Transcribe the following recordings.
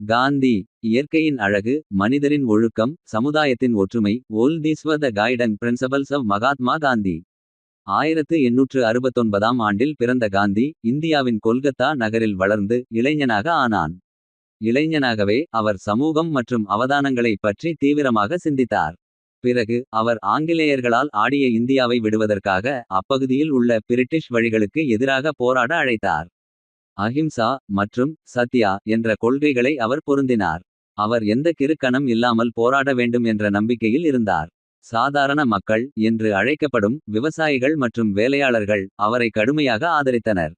காந்தி இயற்கையின் அழகு மனிதரின் ஒழுக்கம் சமுதாயத்தின் ஒற்றுமை all these the the guiding principles Mahatma Gandhi. ஆயிரத்து எண்ணூற்று அறுபத்தொன்பதாம் ஆண்டில் பிறந்த காந்தி இந்தியாவின் கொல்கத்தா நகரில் வளர்ந்து இளைஞனாக ஆனான். இளைஞனாகவே அவர் சமூகம் மற்றும் அவதானங்களை பற்றி தீவிரமாக சிந்தித்தார். பிறகு அவர் ஆங்கிலேயர்களால் ஆடிய இந்தியாவை விடுவதற்காக அப்பகுதியில் உள்ள பிரிட்டிஷ் வழிகளுக்கு எதிராக போராட அழைத்தார். அஹிம்சா மற்றும் சத்யா என்ற கொள்கைகளை அவர் பொருந்தினார். அவர் எந்த கிறுக்கணம் இல்லாமல் போராட வேண்டும் என்ற நம்பிக்கையில் இருந்தார். சாதாரண மக்கள் என்று அழைக்கப்படும் விவசாயிகள் மற்றும் வேலையாளர்கள் அவரை கடுமையாக ஆதரித்தனர்.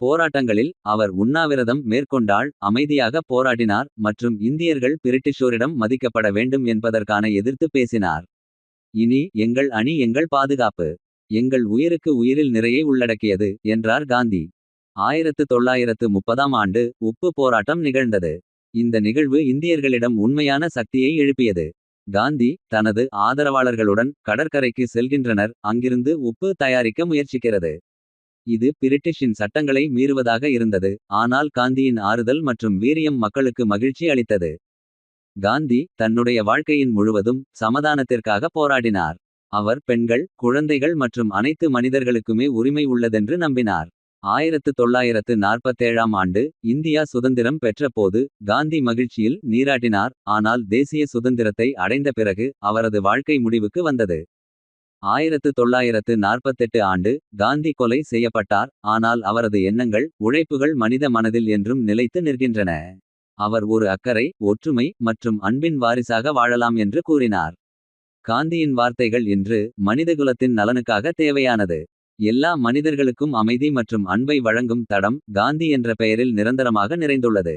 போராட்டங்களில் அவர் உண்ணாவிரதம் மேற்கொண்டால் அமைதியாக போராடினார் மற்றும் இந்தியர்கள் பிரிட்டிஷோரிடம் மதிக்கப்பட வேண்டும் என்பதற்கான எதிர்த்து பேசினார். இனி எங்கள் அணி எங்கள் பாதுகாப்பு. எங்கள் உயிருக்கு உயிரில் நிறைய உள்ளடக்கியது என்றார் காந்தி. ஆயிரத்து தொள்ளாயிரத்து முப்பதாம் ஆண்டு உப்பு போராட்டம் நிகழ்ந்தது. இந்த நிகழ்வு இந்தியர்களிடம் உண்மையான சக்தியை எழுப்பியது. காந்தி தனது ஆதரவாளர்களுடன் கடற்கரைக்கு செல்கின்றனர் அங்கிருந்து உப்பு தயாரிக்க முயற்சிக்கிறது. இது பிரிட்டிஷின் சட்டங்களை மீறுவதாக இருந்தது ஆனால் காந்தியின் ஆறுதல் மற்றும் வீரியம் மக்களுக்கு மகிழ்ச்சி அளித்தது. காந்தி தன்னுடைய வாழ்க்கையின் முழுவதும் சமதானத்திற்காக போராடினார். அவர் பெண்கள் குழந்தைகள் மற்றும் அனைத்து மனிதர்களுக்குமே உரிமை உள்ளதென்று நம்பினார். ஆயிரத்து தொள்ளாயிரத்து நாற்பத்தேழாம் ஆண்டு இந்தியா சுதந்திரம் பெற்றபோது காந்தி மகிழ்ச்சியில் நீராட்டினார். ஆனால் தேசிய சுதந்திரத்தை அடைந்த பிறகு அவரது வாழ்க்கை முடிவுக்கு வந்தது. ஆயிரத்து தொள்ளாயிரத்து நாற்பத்தெட்டு ஆண்டு காந்தி கொலை செய்யப்பட்டார். ஆனால் அவரது எண்ணங்கள் உழைப்புகள் மனித மனதில் என்றும் நிலைத்து நிற்கின்றன. அவர் ஒரு அக்கறை ஒற்றுமை மற்றும் அன்பின் வாரிசாக வாழலாம் என்று கூறினார். காந்தியின் வார்த்தைகள் இன்று மனிதகுலத்தின் நலனுக்காக தேவையானது. எல்லா மனிதர்களுக்கும் அமைதி மற்றும் அன்பை வழங்கும் தடம் காந்தி என்ற பெயரில் நிரந்தரமாக நிறைந்துள்ளது.